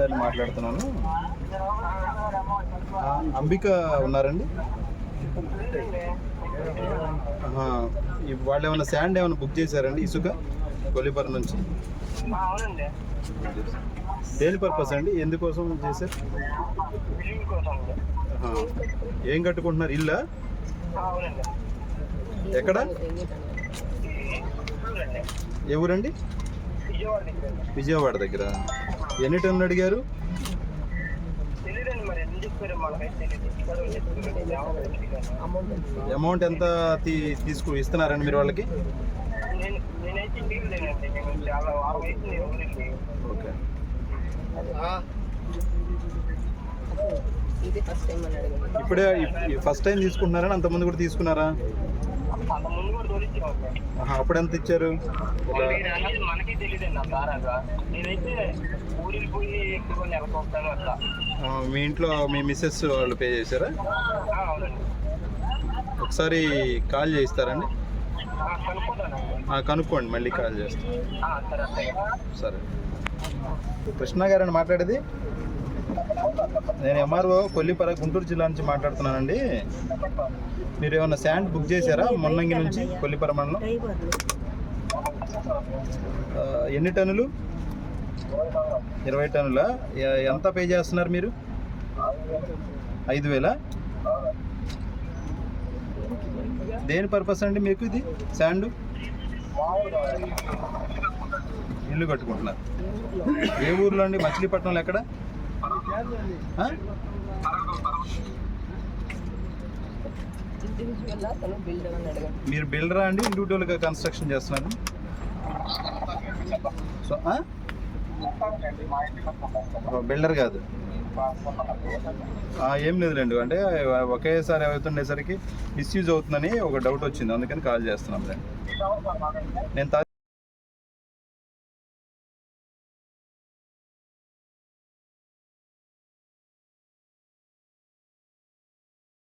గారిని మాట్లాడుతున్నాను. అంబిక ఉన్నారండి? వాళ్ళు ఏమైనా శాండ్ ఏమైనా బుక్ చేశారండి ఇసుక? కొల్లిపర నుంచి? దేని పర్పస్ అండి? ఎందుకోసం చేశారు? ఏం కట్టుకుంటున్నారు? ఇల్లా? ఎక్కడ? ఎవరండి ఏ ఊరండి? విజయవాడ దగ్గర. ఎన్ని టన్నులు అడిగారు. అమౌంట్ ఎంత తీ తీసుకు ఇస్తున్నారండి మీరు వాళ్ళకి? ఓకే. ఇది ఫస్ట్ టైం అని అడిగింది ఇప్పుడే ఫస్ట్ టైం తీసుకుంటున్నారని అంతకుముందు కూడా తీసుకున్నారా? అప్పుడు ఎంత ఇచ్చారు? మనకి తెలియదండి నేనైతే ఊరికి పోయి ఎక్కువ నెలకొస్తాను అట్లా మీ ఇంట్లో మీ మిస్సెస్ వాళ్ళు పే చేశారా? ఒకసారి కాల్ చేయిస్తారండి. కనుక్కోండి మళ్ళీ కాల్ చేస్తాను సరే. సరే కృష్ణ గారని మాట్లాడేది? నేను ఎంఆర్ఓ కొల్లిపర గుంటూరు జిల్లా నుంచి మాట్లాడుతున్నానండి. మీరు ఏమైనా శాండ్ బుక్ చేశారా? మొన్నంగి నుంచి కొల్లిపర మండలం? ఎన్ని టన్నులు? ఇరవై టన్నుల? ఎంత పే చేస్తున్నారు మీరు? ఐదు వేల? దేని పర్పస్ అండి మీకు ఇది? శాండ్? ఇల్లు కట్టుకుంటున్నారు. ఏ ఊర్లో అండి? మచిలీపట్నంలో ఎక్కడ? బిల్డర్ మీరు బిల్డరా అండి? ఇండివిజువల్గా కన్స్ట్రక్షన్ చేస్తున్నారు. సో బిల్డర్ కాదు. ఏం లేదులేండి అంటే ఒకేసారి అవుతుండేసరికి మిస్యూజ్ అవుతుందని ఒక డౌట్ వచ్చింది. అందుకని కాల్ చేస్తున్నాం నేను